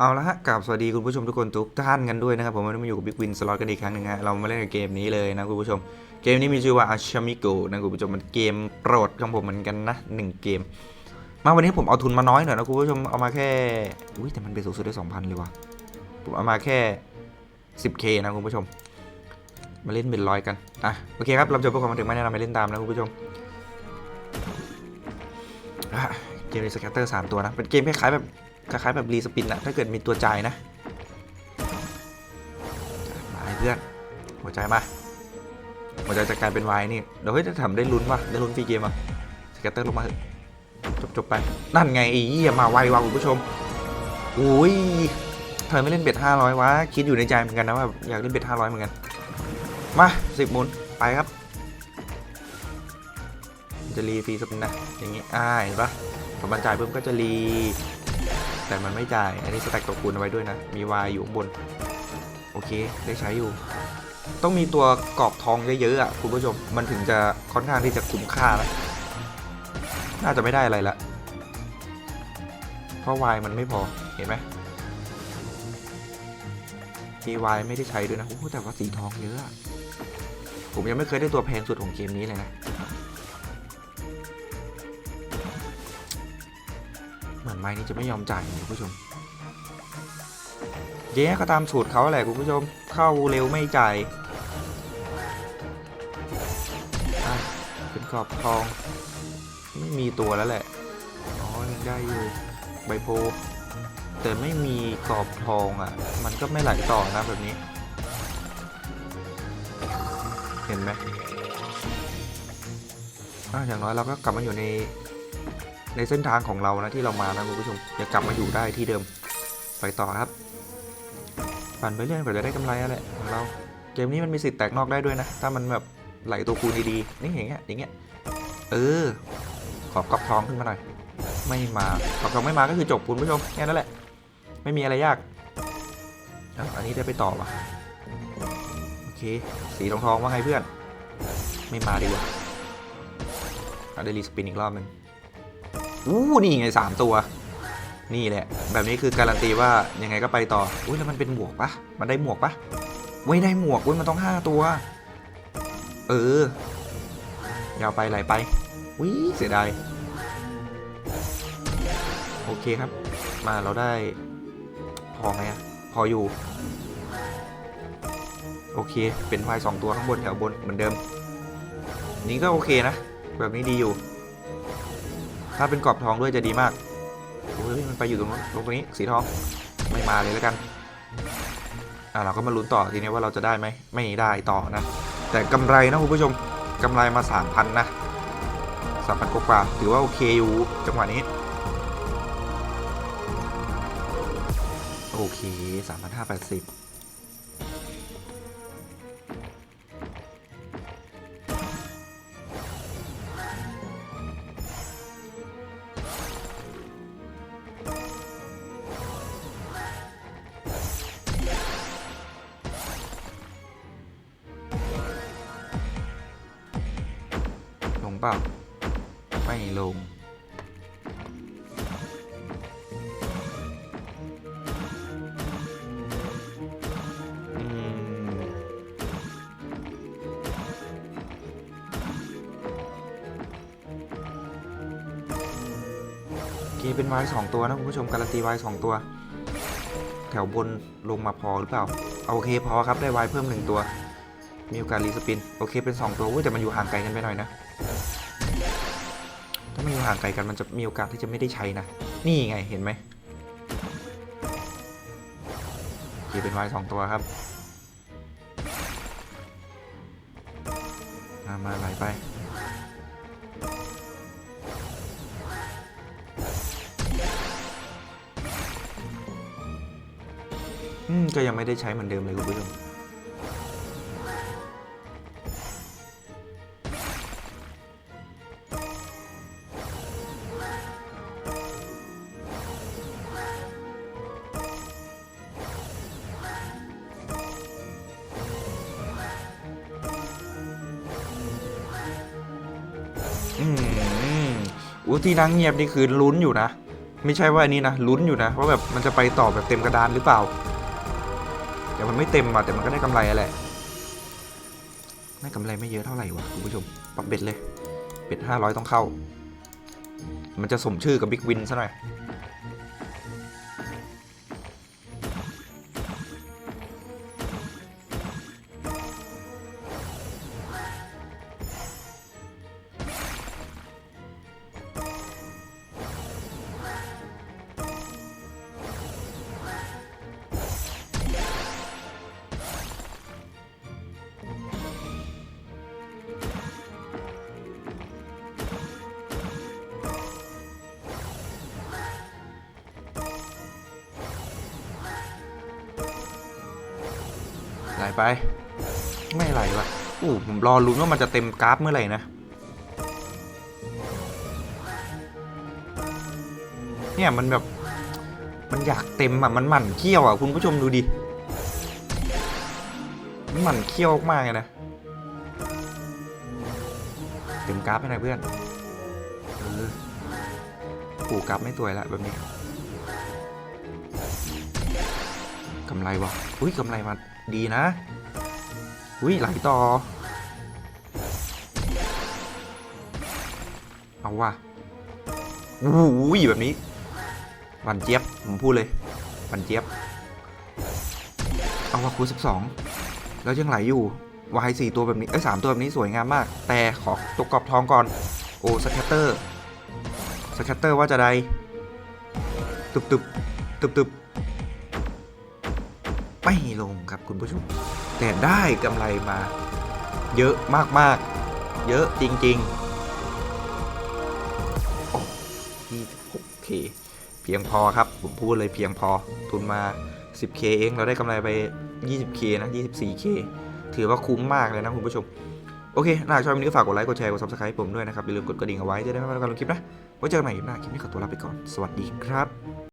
เอาละฮะกราบสวัสดีคุณผู้ชมทุกคนทุกท่านกันด้วยนะครับ ผมวันนี้มาอยู่กับบิ๊กวินสล็อตกันอีกครั้งหนึ่งฮะเรามาเล่นกับเกมนี้เลยนะคุณผู้ชม เกมนี้มีชื่อว่าอาชามิโกนะคุณผู้ชมมันเกมโปรดของผมเหมือนกันนะหนึ่งเกม มาวันนี้ผมเอาทุนมาน้อยหน่อยนะคุณผู้ชมเอามาแค่อุ้ยแต่มันเป็นสูงสุดได้2,000เลยว่ะผมเอามาแค่ 10k นะคุณผู้ชม มาเล่นเป็นร้อยกันอะโอเคครับเราจะพวกเรามาถึงไม่แนะนำไปเล่นตามนะคุณผู้ชมเกมในสแกตเตอร์สามตัวนะเป็นเกมคล้ายๆแบบ คล้ายๆแบบรีสปินอะถ้าเกิดมีตัวจ่ายนะมาให้เพื่อนหัวใจมาหัวใจจะกลายเป็นวายนี่เดี๋ยวเฮ้ยจะทำได้ลุ้นว่ะได้ลุ้นฟรีเกมอะสก็ตเตอร์ลงมาจบจบๆไป นั่นไงไอ้เหี้ยมาไวว่ะคุณผู้ชมอุ้ยเธอไม่เล่นเบ็ดห้าร้อยวะคิดอยู่ในใจเหมือนกันนะว่าอยากเล่นเบ็ดห้าร้อยเหมือนกัน มาสิบหมุนไปครับจะรีฟรีสปินนะอย่างงี้อ่าเห็นปะพอมันจ่ายเพิ่มก็จะรี แต่มันไม่จ่าย อันนี้สแต็กตัวคูณเอาไว้ด้วยนะ มีวายอยู่ข้างบน โอเค ได้ใช้อยู่ ต้องมีตัวกรอบทองเยอะๆอะคุณผู้ชม มันถึงจะค่อนข้างที่จะคุ้มค่านะน่าจะไม่ได้อะไรละ เพราะวายมันไม่พอ เห็นไหมมีวายไม่ได้ใช้ด้วยนะ โอ้แต่ว่าสีทองเยอะ ผมยังไม่เคยได้ตัวแพงสุดของเกมนี้เลยนะ ไม้นี้จะไม่ยอมจ่ายคุณผู้ชมเย้ก็ตามสูตรเขาแหละคุณผู้ชมเข้าเร็วไม่จ่ายเป็นกรอบทอง ไม่มีตัวแล้วแหละอ๋อยังได้อยู่ใบโพแต่ไม่มีกรอบทองอะ มันก็ไม่ไหลต่อนะแบบนี้ เห็นไหมอะอย่างน้อยเราก็กลับมาอยู่ใน ในเส้นทางของเรานะที่เรามานะคุณผู้ชมอย่ากลับมาอยู่ได้ที่เดิม ไปต่อครับปั่นไปเรื่อยเผื่อจะได้กำไรนั่นแหละของเราเกมนี้มันมีสิทธิ์แตกนอกได้ด้วยนะ ถ้ามันแบบไหลตัวคูณดีๆนี่อย่างเงี้ยอย่างเงี้ยเออขอบกอบทองขึ้นมาหน่อยไม่มากอบทองไม่มาก็คือจบคุณผู้ชมแค่นั้นแหละ ไม่มีอะไรยากอันนี้ได้ไปต่อว่ะโอเคสีทองทองว่าไงเพื่อน ไม่มาดีกว่าเอาได้รีสปินอีกรอบหนึ่ง อู้นี่ไงสามตัว นี่แหละ แบบนี้คือการันตีว่ายังไงก็ไปต่อ อุ้ยแล้วมันเป็นหมวกปะมันได้หมวกปะไม่ได้หมวกอุ้ยมันต้องห้าตัว เออยาวไปไหลไปวิเสียดายโอเคครับ มาเราได้ พอไหมอะพออยู่ โอเค เป็นไฟสองตัวข้างบนแถวบนเหมือนเดิม นี่ก็โอเคนะ แบบนี้ดีอยู่ ถ้าเป็นกรอบทองด้วยจะดีมากโอ้ยมันไปอยู่ตรงนู้นตรงนี้สีทองไม่มาเลยแล้วกันอ่าเราก็มาลุ้นต่อทีนี้ว่าเราจะได้ไหมไม่ได้ต่อนะ แต่กำไรนะคุณผู้ชมกำไรมา 3,000 นะสามพันกว่าถือว่าโอเคอยู่จังหวะนี้ โอเค 3,580 เปล่าไม่ลงอืมเป็นวายสองตัวนะคุณผู้ชมการันตีวายสองตัว แถวบนลงมาพอหรือเปล่าเอาโอเคพอครับได้วายเพิ่มหนึ่งตัว มีโอกาสรีสปิน โอเคเป็น 2 ตัวอุ้ยแต่มันอยู่ห่างไกลกันไปหน่อยนะ ถ้ามันอยู่ห่างไกลกันมันจะมีโอกาสที่จะไม่ได้ใช้นะ นี่ไงเห็นไหมโอเคเป็นวายสองตัวครับ มามาไหลไปอืมก็ยังไม่ได้ใช้เหมือนเดิมเลยคุณผู้ชม อู้ที่นั่งเงียบนี่คือลุ้นอยู่นะ ไม่ใช่ว่าอันนี้นะลุ้นอยู่นะว่าแบบมันจะไปต่อแบบเต็มกระดานหรือเปล่าแต่มันไม่เต็มอะแต่มันก็ได้กำไรอะแหละได้กำไรไม่เยอะเท่าไหร่วะคุณผู้ชมปักเบ็ดเลย เบ็ดห้าร้อยต้องเข้า มันจะสมชื่อกับบิ๊กวินซะหน่อย ไป ไม่ไหลวะอู้ผมรอลุ้นว่ามันจะเต็มกราฟเมื่อไหร่นะ เนี่ยมันแบบมันอยากเต็มอะ มันหมั่นเคี้ยวอะ คุณผู้ชมดูดิ มันหมั่นเคี้ยวมากเลยนะ เต็มกราฟให้หน่อยเพื่อน เออปูกราฟไม่ตัวยละแบบนี้ กำไรวะอุ้ยกำไรมาดีนะ อุ้ยไหลต่อ เอาว่ะอุ้ยแบบนี้วันเจี๊ยบ ผมพูดเลยวันเจี๊ยบ เอาว่ะคูสิบสองแล้วยังไหลอยู่วายสี่ตัวแบบนี้เอ้สามตัวแบบนี้สวยงามมาก แต่ขอตกกรอบทองก่อน โอ้สแคตเตอร์สแคตเตอร์ว่าจะได้ตึบตึบตึบตึบ ไม่ลงครับคุณผู้ชม แต่ได้กำไรมา เยอะมากๆ เยอะจริงๆโอ้26 k เพียงพอครับ ผมพูดเลยเพียงพอ ทุนมา 10k เองเราได้กำไรไป 20k นะ 24k ถือว่าคุ้มมากเลยนะคุณผู้ชม โอเคถ้าหากชอบวันนี้ก็ฝากกดไลค์ กดแชร์ กด subscribe ผมด้วยนะครับ อย่าลืมกดกระดิ่งเอาไว้จะได้ไม่พลาดการลงคลิปนะ ไว้เจอกันใหม่คลิปหน้า คลิปนี้ขอตัวลาไปก่อน สวัสดีครับ